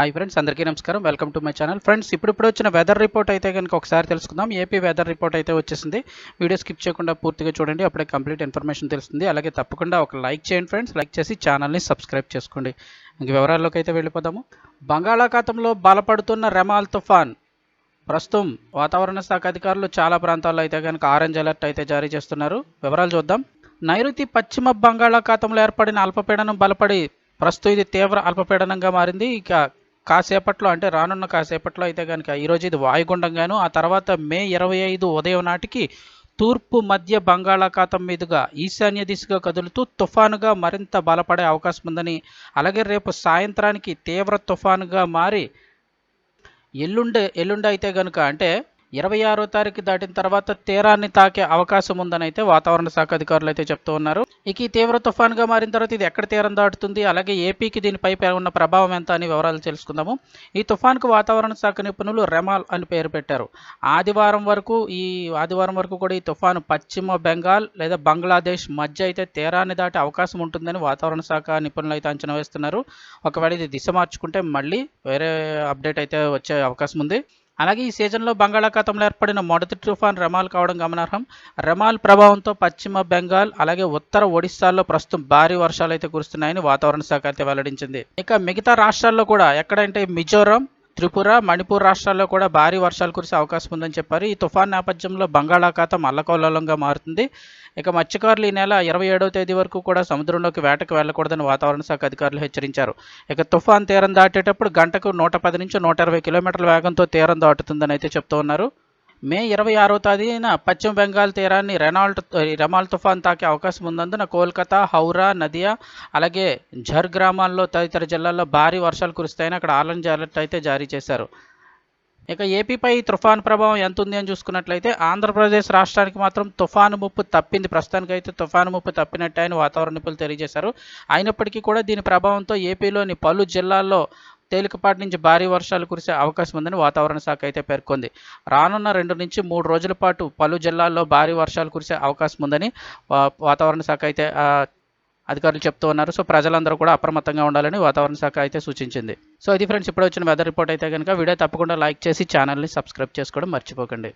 Hi friends అందరికీ నమస్కారం. Welcome to my channel friends ఇప్పుడు వచ్చిన వెదర్ రిపోర్ట్ అయితే కనుక ఒకసారి తెలుసుకుందాం. ఏపీ వెదర్ రిపోర్ట్ అయితే వచ్చేసింది. వీడియో స్కిప్ చేయకుండా పూర్తిగా చూడండి. అప్పుడే కంప్లీట్ ఇన్ఫర్మేషన్ తెలుస్తుంది. అలాగే తప్పకుండా ఒక లైక్ చేయండి ఫ్రెండ్స్ లైక్ చేసి ఛానల్ని సబ్స్క్రైబ్ చేసుకోండి. ఇంక వివరాల్లోకి అయితే వెళ్ళిపోదాము. బంగాళాఖాతంలో బలపడుతున్న రెమాల్ తుఫాన్. ప్రస్తుతం వాతావరణ శాఖ అధికారులు చాలా ప్రాంతాల్లో అయితే కనుక ఆరెంజ్ అలర్ట్ అయితే జారీ చేస్తున్నారు. వివరాలు చూద్దాం. నైరుతి పశ్చిమ బంగాళాఖాతంలో ఏర్పడిన అల్పపీడనం బలపడి ప్రస్తుతం ఇది తీవ్ర అల్పపీడనంగా మారింది. ఇక కాసేపట్లో అంటే రానున్న కాసేపట్లో అయితే కనుక ఈరోజు ఇది వాయుగుండంగాను ఆ తర్వాత మే ఇరవై ఐదు ఉదయం నాటికి తూర్పు మధ్య బంగాళాఖాతం మీదుగా ఈశాన్య దిశగా కదులుతూ తుఫానుగా మరింత బలపడే అవకాశం ఉందని అలాగే రేపు సాయంత్రానికి తీవ్ర తుఫానుగా మారి ఎల్లుండి ఎల్లుండి అయితే కనుక అంటే ఇరవై ఆరో తారీఖు దాటిన తర్వాత తీరాన్ని తాకే అవకాశం ఉందని అయితే వాతావరణ శాఖ అధికారులు అయితే చెప్తూ ఉన్నారు. ఇక ఈ తీవ్ర తుఫాన్గా మారిన తర్వాత ఇది ఎక్కడ తీరం దాటుతుంది అలాగే ఏపీకి దీనిపై ఉన్న ప్రభావం ఎంత అని వివరాలు తెలుసుకుందాము. ఈ తుఫాన్కు వాతావరణ శాఖ నిపుణులు రెమాల్ అని పేరు పెట్టారు. ఆదివారం వరకు ఈ ఆదివారం వరకు కూడా ఈ తుఫాను పశ్చిమ బెంగాల్ లేదా బంగ్లాదేశ్ మధ్య అయితే తీరాన్ని దాటే అవకాశం ఉంటుందని వాతావరణ శాఖ నిపుణులు అయితే అంచనా వేస్తున్నారు. ఒకవేళ ఇది దిశ మార్చుకుంటే మళ్ళీ వేరే అప్డేట్ అయితే వచ్చే అవకాశం ఉంది. అలాగే ఈ సీజన్లో బంగాళాఖాతంలో ఏర్పడిన మొదటి తుఫాన్ రెమాల్ కావడం గమనార్హం. రెమాల్ ప్రభావంతో పశ్చిమ బెంగాల్ అలాగే ఉత్తర ఒడిశాల్లో ప్రస్తుతం భారీ వర్షాలు అయితే కురుస్తున్నాయని వాతావరణ శాఖ అయితే వెల్లడించింది. ఇక మిగతా రాష్ట్రాల్లో కూడా ఎక్కడంటే మిజోరాం త్రిపుర మణిపూర్ రాష్ట్రాల్లో కూడా భారీ వర్షాలు కురిసే అవకాశం ఉందని చెప్పారు. ఈ తుఫాన్ నేపథ్యంలో బంగాళాఖాతం అల్లకల్లోలంగా మారుతుంది. ఇక మత్స్యకారులు ఈ నెల ఇరవై ఏడవ తేదీ వరకు కూడా సముద్రంలోకి వేటకు వెళ్ళకూడదని వాతావరణ శాఖ అధికారులు హెచ్చరించారు. ఇక తుఫాన్ తీరం దాటేటప్పుడు గంటకు నూట పది నుంచి నూట ఇరవై కిలోమీటర్ల వేగంతో తీరం దాటుతుందని అయితే చెప్తూ ఉన్నారు. మే ఇరవై ఆరో తేదీన పశ్చిమ బెంగాల్ తీరాన్ని రెనాల్ట్ రెమాల్ తుఫాన్ తాకే అవకాశం ఉన్నందున కోల్కతా హౌరా నదియా అలాగే ఝర్ గ్రామాల్లో తదితర జిల్లాల్లో భారీ వర్షాలు కురుస్తాయని అక్కడ ఆరెంజ్ అలర్ట్ అయితే జారీ చేశారు. ఇక ఏపీపై తుఫాన్ ప్రభావం ఎంత ఉంది అని చూసుకున్నట్లయితే ఆంధ్రప్రదేశ్ రాష్ట్రానికి మాత్రం తుఫాను ముప్పు తప్పింది. ప్రస్తుతానికి అయితే తుఫాను ముప్పు తప్పినట్టే అని వాతావరణ నిపుణులు తెలియజేశారు. అయినప్పటికీ కూడా దీని ప్రభావంతో ఏపీలోని పలు జిల్లాల్లో తేలికపాటి నుంచి భారీ వర్షాలు కురిసే అవకాశం ఉందని వాతావరణ శాఖ అయితే పేర్కొంది. రానున్న రెండు నుంచి మూడు రోజుల పాటు పలు జిల్లాల్లో భారీ వర్షాలు కురిసే అవకాశం ఉందని వా- వాతావరణ శాఖ అయితే అధికారులు చెప్తూ ఉన్నారు. సో ప్రజలందరూ కూడా అప్రమత్తంగా ఉండాలని వాతావరణ శాఖ అయితే సూచించింది. సో ఇది ఫ్రెండ్స్ ఇప్పుడు వచ్చిన వెదర్ రిపోర్ట్ అయితే కనుక వీడియో తప్పకుండా లైక్ చేసి ఛానల్ని సబ్స్క్రైబ్ చేసుకోవడం మర్చిపోకండి.